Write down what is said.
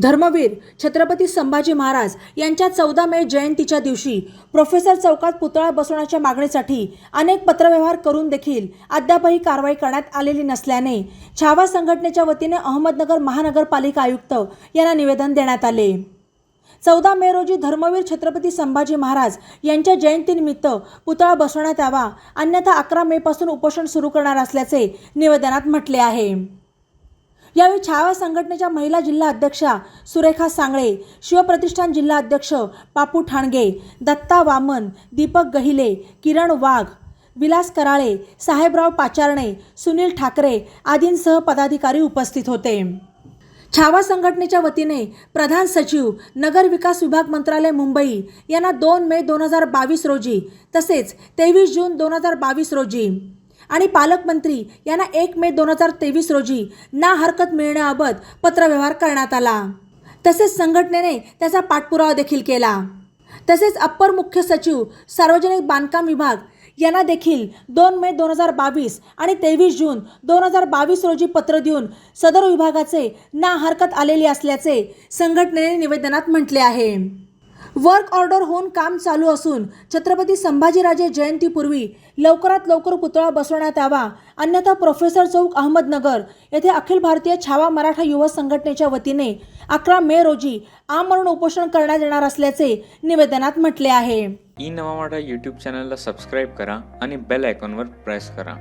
धर्मवीर छत्रपती संभाजी महाराज यांच्या चौदा मे जयंतीच्या दिवशी प्रोफेसर चौकात पुतळा बसवण्याच्या मागणीसाठी अनेक पत्रव्यवहार करून देखील अद्यापही कारवाई करण्यात आलेली नसल्याने छावा संघटनेच्या वतीने अहमदनगर महानगरपालिका आयुक्त यांना निवेदन देण्यात आले. चौदा मे रोजी धर्मवीर छत्रपती संभाजी महाराज यांच्या जयंतीनिमित्त पुतळा बसवण्यात यावा अन्यथा अकरा मेपासून उपोषण सुरू करणार असल्याचे निवेदनात म्हटले आहे. यावेळी छावा संघटनेच्या महिला जिल्हा अध्यक्षा सुरेखा सांगळे शिवप्रतिष्ठान जिल्हा अध्यक्ष पापू ठाणगे दत्ता वामन दीपक गहिले किरण वाघ विलास कराळे साहेबराव पाचारणे सुनील ठाकरे आदींसह पदाधिकारी उपस्थित होते. छावा संघटनेच्या वतीने प्रधान सचिव नगर विकास विभाग मंत्रालय मुंबई यांना दोन मे दोन हजार बावीस रोजी तसेच तेवीस जून दोन हजार बावीस रोजी आणि पालकमंत्री यांना एक मे दोन हजार तेवीस रोजी ना हरकत मिळण्याबाबत पत्रव्यवहार करण्यात आला. तसेच संघटनेने त्याचा पाठपुरावा देखील केला. तसेच अप्पर मुख्य सचिव सार्वजनिक बांधकाम विभाग यांना देखील दोन मे दोन हजार बावीस आणि तेवीस जून दोन हजार बावीस रोजी पत्र देऊन सदर विभागाचे ना हरकत आलेली असल्याचे संघटनेने निवेदनात म्हटले आहे. वर्क ऑर्डर होऊन काम चालू असून छत्रपती संभाजीराजे जयंतीपूर्वी लवकरात लवकर पुतळा बसवण्यात यावा. अन्यथा प्रोफेसर चौक अहमदनगर येथे अखिल भारतीय छावा मराठा युवा संघटनेच्या वतीने अकरा मे रोजी आमरण उपोषण करण्यात येणार असल्याचे निवेदनात म्हटले आहे. ई नवा मराठा यूट्यूब चॅनलला सबस्क्राईब करा आणि बेल आयकॉनवर प्रेस करा.